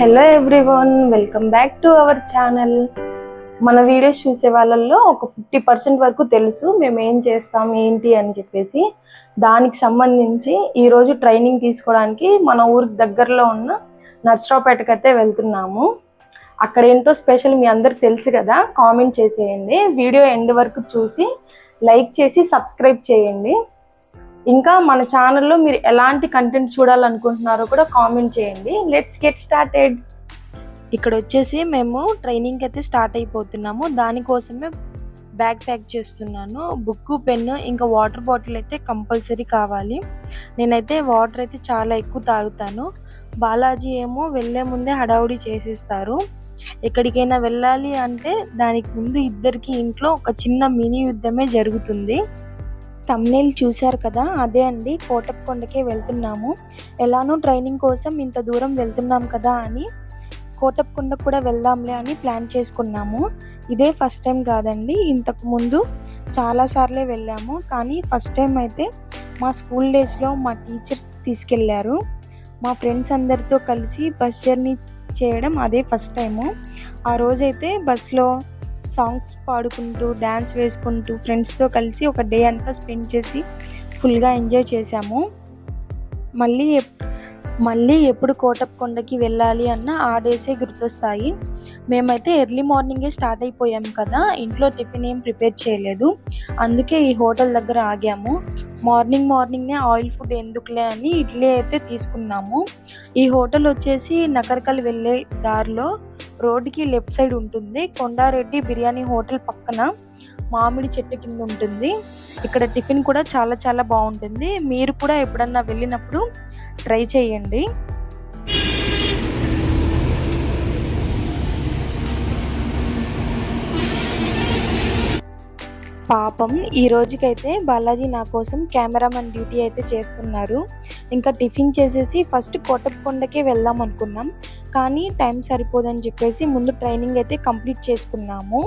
Hello everyone welcome back to our channel మన videos చూసే వాళ్ళల్లో ఒక ఫిఫ్టీ పర్సెంట్ వరకు తెలుసు మేము ఏం చేస్తాం ఏంటి అని చెప్పేసి. దానికి సంబంధించి ఈరోజు ట్రైనింగ్ తీసుకోవడానికి మన ఊరికి దగ్గరలో ఉన్న నర్సరావుపేటకి అయితే వెళ్తున్నాము. అక్కడ ఏంటో స్పెషల్ మీ అందరికి తెలుసు కదా కామెంట్ చేసేయండి. వీడియో ఎండ్ వరకు చూసి లైక్ చేసి సబ్స్క్రైబ్ చేయండి. ఇంకా మన ఛానల్లో మీరు ఎలాంటి కంటెంట్ చూడాలనుకుంటున్నారో కూడా కామెంట్ చేయండి. లెట్స్ గెట్ స్టార్టెడ్ ఇక్కడ వచ్చేసి మేము ట్రైనింగ్ అయితే స్టార్ట్ అయిపోతున్నాము. దానికోసమే బ్యాగ్ ప్యాక్ చేస్తున్నాను. బుక్ పెన్ను ఇంకా వాటర్ బాటిల్ అయితే కంపల్సరీ కావాలి. నేనైతే వాటర్ అయితే చాలా ఎక్కువ తాగుతాను. బాలాజీ ఏమో వెళ్ళే ముందే హడావుడి చేసేస్తారు. ఎక్కడికైనా వెళ్ళాలి అంటే దానికి ముందు ఇద్దరికి ఇంట్లో ఒక చిన్న మినీ యుద్ధమే జరుగుతుంది. తమ్నేల్ చూశారు కదా అదే అండి కోటప్పకొండకే వెళ్తున్నాము. ఎలానో ట్రైనింగ్ కోసం ఇంత దూరం వెళ్తున్నాం కదా అని కోటప్పకొండ కూడా వెళ్దాంలే అని ప్లాన్ చేసుకున్నాము. ఇదే ఫస్ట్ టైం కాదండి ఇంతకు ముందు చాలాసార్లే వెళ్ళాము. కానీ ఫస్ట్ టైం అయితే మా స్కూల్ డేస్లో మా టీచర్స్ తీసుకెళ్ళారు. మా ఫ్రెండ్స్ అందరితో కలిసి బస్ జర్నీ చేయడం అదే ఫస్ట్ టైము ఆ రోజైతే బస్లో సాంగ్స్ పాడుకుంటూ డ్యాన్స్ వేసుకుంటూ ఫ్రెండ్స్తో కలిసి ఒక డే అంతా స్పెండ్ చేసి ఫుల్గా ఎంజాయ్ చేశాము. మళ్ళీ మళ్ళీ ఎప్పుడు కోటప్పకొండకి వెళ్ళాలి అన్న ఆ డేసే గుర్తొస్తాయి. మేమైతే ఎర్లీ మార్నింగే స్టార్ట్ అయిపోయాం కదా ఇంట్లో టిఫిన్ ఏం ప్రిపేర్ చేయలేదు. అందుకే ఈ హోటల్ దగ్గర ఆగాము. మార్నింగ్ మార్నింగ్నే ఆయిల్ ఫుడ్ ఎందుకులే అని ఇడ్లీ అయితే తీసుకున్నాము. ఈ హోటల్ వచ్చేసి నకరకల్ వెళ్ళే దారిలో రోడ్డుకి లెఫ్ట్ సైడ్ ఉంటుంది. కొండారెడ్డి బిర్యానీ హోటల్ పక్కన మామిడి చెట్టు కింద ఉంటుంది. ఇక్కడ టిఫిన్ కూడా చాలా చాలా బాగుంటుంది. మీరు కూడా ఎప్పుడన్నా వెళ్ళినప్పుడు ట్రై చేయండి. పాపం ఈ రోజుకైతే బాలాజీ నా కోసం కెమెరామెన్ డ్యూటీ అయితే చేస్తున్నారు. ఇంకా టిఫిన్ చేసేసి ఫస్ట్ కోటప్పకొండకే వెళ్దాం అనుకున్నాం. కానీ టైం సరిపోదని చెప్పేసి ముందు ట్రైనింగ్ అయితే కంప్లీట్ చేసుకున్నాము.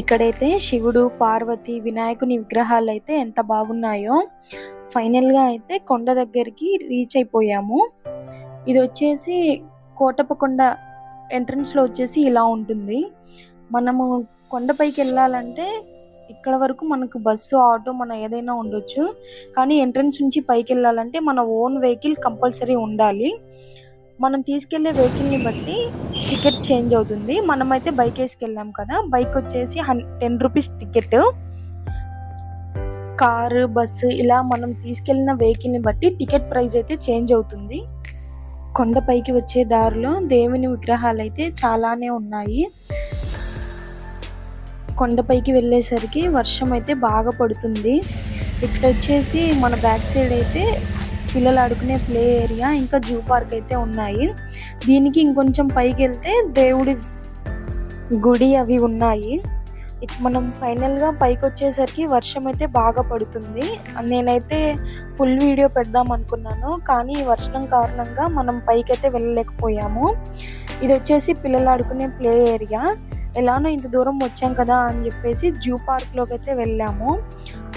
ఇక్కడైతే శివుడు పార్వతి వినాయకుని విగ్రహాలు అయితే ఎంత బాగున్నాయో ఫైనల్గా అయితే కొండ దగ్గరికి రీచ్ అయిపోయాము. ఇది వచ్చేసి కోటప్పకొండ ఎంట్రన్స్లో వచ్చేసి ఇలా ఉంటుంది. మనము కొండపైకి వెళ్ళాలంటే ఇక్కడ వరకు మనకు బస్సు ఆటో మన ఏదైనా ఉండొచ్చు. కానీ ఎంట్రన్స్ నుంచి పైకి వెళ్ళాలంటే మన ఓన్ వెహికల్ కంపల్సరీ ఉండాలి. మనం తీసుకెళ్ళే వెహికల్ని బట్టి టికెట్ చేంజ్ అవుతుంది. మనమైతే బైక్ వేసుకెళ్ళాం కదా. బైక్ వచ్చేసి హన్ ten rupees ticket. Car bus ఇలా మనం తీసుకెళ్ళిన వెహికల్ని బట్టి టికెట్ ప్రైస్ అయితే చేంజ్ అవుతుంది. కొండపైకి వచ్చే దారిలో దేవుని విగ్రహాలు అయితే చాలానే ఉన్నాయి. కొండపైకి వెళ్ళేసరికి వర్షం అయితే బాగా పడుతుంది. ఇక్కడ వచ్చేసి మన బ్యాక్ సైడ్ అయితే పిల్లలు ఆడుకునే ప్లే ఏరియా ఇంకా జూ పార్క్ అయితే ఉన్నాయి. దీనికి ఇంకొంచెం పైకి వెళ్తే దేవుడి గుడి అవి ఉన్నాయి. ఇక మనం ఫైనల్గా పైకి వచ్చేసరికి వర్షం అయితే బాగా పడుతుంది. నేనైతే ఫుల్ వీడియో పెడదాం అనుకున్నాను కానీ ఈ వర్షం కారణంగా మనం పైకి అయితే వెళ్ళలేకపోయాము. ఇది వచ్చేసి పిల్లలు ఆడుకునే ప్లే ఏరియా. ఎలానో ఇంత దూరం వచ్చాం కదా అని చెప్పేసి జూ పార్క్లోకి అయితే వెళ్ళాము.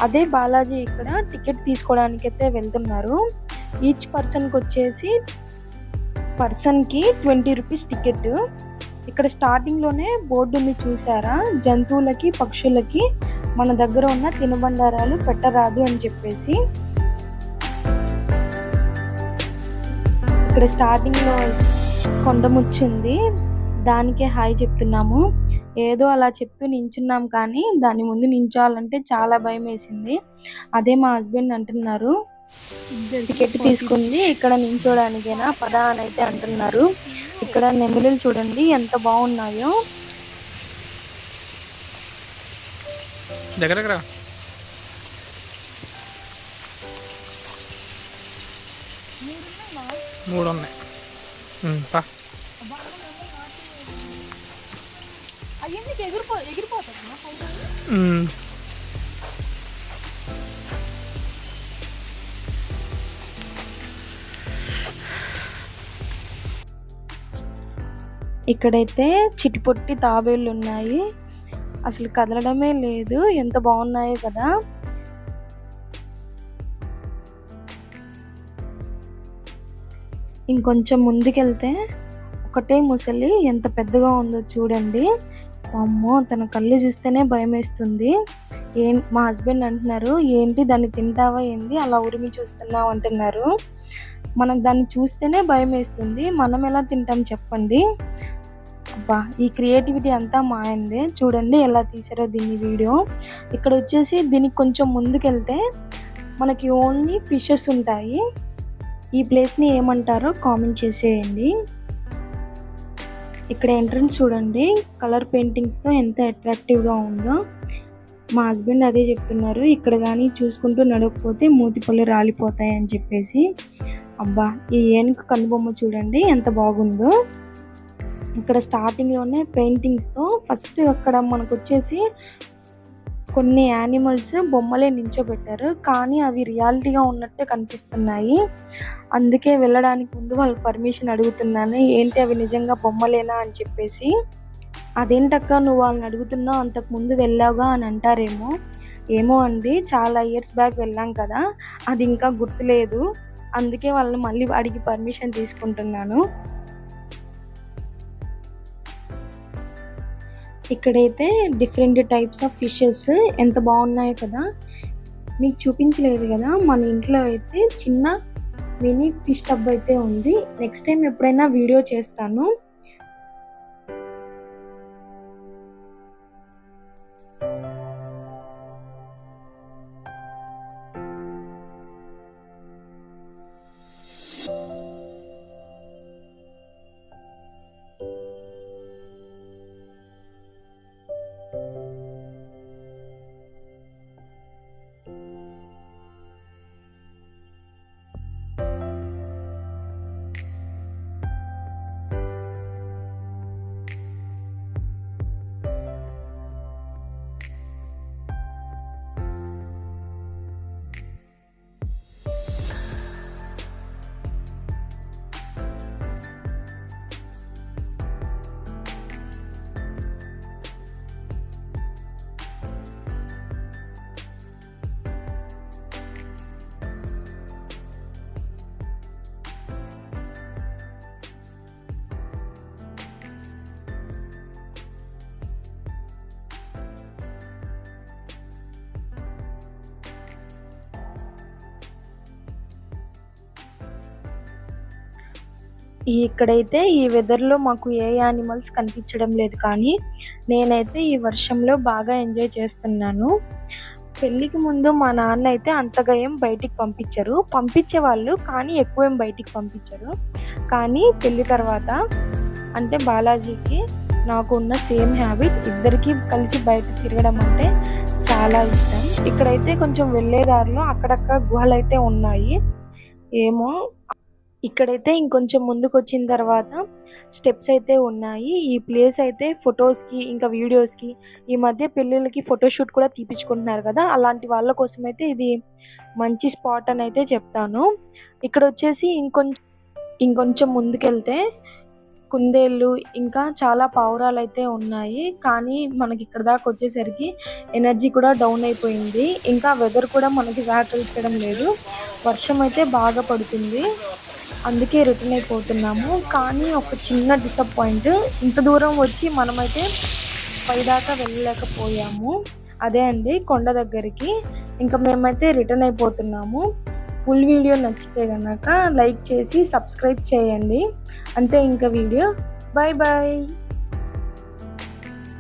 అదే బాలాజీ ఇక్కడ టికెట్ తీసుకోవడానికి అయితే వెళ్తున్నారు. ఈచ్ పర్సన్కి వచ్చేసి పర్సన్కి ట్వంటీ రూపీస్ టికెట్. ఇక్కడ స్టార్టింగ్లోనే బోర్డుని చూసారా? జంతువులకి పక్షులకి మన దగ్గర ఉన్న తినుబండారాలు పెట్టరాదు అని చెప్పేసి. ఇక్కడ స్టార్టింగ్లో కొండముచ్చింది దానికే హాయ్ చెప్తున్నాము. ఏదో అలా చెప్తూ నించున్నాం కానీ దాని ముందు నించోవాలంటే చాలా భయం వేసింది. అదే మా హస్బెండ్ అంటున్నారు. టికెట్ తీసుకుంది. ఇక్కడ నించోడానికేనా? పదా అని అయితే అంటున్నారు. ఇక్కడ నెమలులు చూడండి ఎంత బాగున్నాయో. దగ్గర దగ్గర మూడు ఉన్నాయి ఉమ్, పా ఉమ్, ఇక్కడైతే చిటిపొట్టి తాబేళ్ళు ఉన్నాయి అసలు కదలడమే లేదు. ఎంత బాగున్నాయో కదా. ఇంకొంచెం ముందుకెళ్తే ఒక ఒకటే ముసలి ఎంత పెద్దగా ఉందో చూడండి. అమ్మో తన కళ్ళు చూస్తేనే భయం వేస్తుంది ఏం మా హస్బెండ్ అంటున్నారు ఏంటి దాన్ని తింటావా ఏంది? అలా ఉరిమి చూస్తున్నావు అంటున్నారు. మనకు దాన్ని చూస్తేనే భయం వేస్తుంది మనం ఎలా తింటాం చెప్పండి. అబ్బా ఈ క్రియేటివిటీ అంతా మా ఆయనదే. చూడండి ఎలా తీసారో దీన్ని వీడియో. ఇక్కడ వచ్చేసి దీనికి కొంచెం ముందుకెళ్తే మనకి ఓన్లీ ఫిషెస్ ఉంటాయి. ఈ ప్లేస్ని ఏమంటారో కామెంట్ చేసేయండి. ఇక్కడ ఎంట్రన్స్ చూడండి. కలర్ పెయింటింగ్స్తో ఎంత అట్రాక్టివ్గా ఉందో. మా హస్బెండ్ అదే చెప్తున్నారు. ఇక్కడ కానీ చూసుకుంటూ నడవకపోతే మూతి పళ్ళు రాలిపోతాయి అని చెప్పేసి. అబ్బా ఈ ఏనుగు కనుబొమ్మ చూడండి ఎంత బాగుందో. ఇక్కడ స్టార్టింగ్లోనే పెయింటింగ్స్తో ఫస్ట్ అక్కడ మనకు వచ్చేసి కొన్ని యానిమల్స్ బొమ్మలే నించోబెట్టారు కానీ అవి రియాలిటీగా ఉన్నట్టే కనిపిస్తున్నాయి. అందుకే వెళ్ళడానికి ముందు వాళ్ళు పర్మిషన్ అడుగుతున్నాను. ఏంటి అవి నిజంగా బొమ్మలేనా అని చెప్పేసి. అదేంటక్క నువ్వు వాళ్ళని అడుగుతున్నావు అంతకు ముందు వెళ్ళావుగా అని అంటారేమో. ఏమో అండి చాలా ఇయర్స్ బ్యాక్ వెళ్ళాం కదా. అది ఇంకా గుర్తులేదు. అందుకే వాళ్ళని మళ్ళీ అడిగి పర్మిషన్ తీసుకుంటున్నాను. ఇక్కడైతే డిఫరెంట్ టైప్స్ ఆఫ్ ఫిషెస్ ఎంత బాగున్నాయో కదా. మీకు చూపించలేదు కదా మన ఇంట్లో అయితే చిన్న మినీ ఫిష్ టబ్ అయితే ఉంది. నెక్స్ట్ టైం ఎప్పుడైనా వీడియో చేస్తాను. ఇక్కడైతే ఈ వెదర్లో మాకు ఏ యానిమల్స్ కనిపించడం లేదు కానీ నేనైతే ఈ వర్షంలో బాగా ఎంజాయ్ చేస్తున్నాను. పెళ్ళికి ముందు మా నాన్న అయితే అంతగా ఏం బయటికి పంపించరు. పంపించే వాళ్ళు కానీ ఎక్కువ ఏం బయటికి పంపించరు. కానీ పెళ్ళి తర్వాత అంటే బాలాజీకి నాకు ఉన్న సేమ్ హ్యాబిట్ ఇద్దరికి కలిసి బయట తిరగడం అంటే చాలా ఇష్టం. ఇక్కడైతే కొంచెం వెళ్ళే దారిలో అక్కడక్కడ గుహలు అయితే ఉన్నాయి. ఏమో ఇక్కడైతే ఇంకొంచెం ముందుకు వచ్చిన తర్వాత స్టెప్స్ అయితే ఉన్నాయి. ఈ ప్లేస్ అయితే ఫొటోస్కి ఇంకా వీడియోస్కి ఈ మధ్య పెళ్ళిళ్ళకి ఫోటోషూట్ కూడా తీపించుకుంటున్నారు కదా అలాంటి వాళ్ళ కోసం అయితే ఇది మంచి స్పాట్ అని అయితే చెప్తాను. ఇక్కడ వచ్చేసి ఇంకొంచెం ఇంకొంచెం ముందుకెళ్తే కుందేళ్ళు ఇంకా చాలా పావురాలు అయితే ఉన్నాయి. కానీ మనకి ఇక్కడ దాకా వచ్చేసరికి ఎనర్జీ కూడా డౌన్ అయిపోయింది. ఇంకా వెదర్ కూడా మనకి సహకరించడం లేదు. వర్షం అయితే బాగా పడుతుంది. అందుకే రిటర్న్ అయిపోతున్నాము. కానీ ఒక చిన్న డిసప్పాయింట్ ఇంత దూరం వచ్చి మనమైతే పైదాకా వెళ్ళలేకపోయాము. అదే అండి కొండ దగ్గరికి. ఇంకా మేమైతే రిటర్న్ అయిపోతున్నాము. ఫుల్ వీడియో నచ్చితే కనుక లైక్ చేసి సబ్స్క్రైబ్ చేయండి. అంతే ఇంకా వీడియో. Bye bye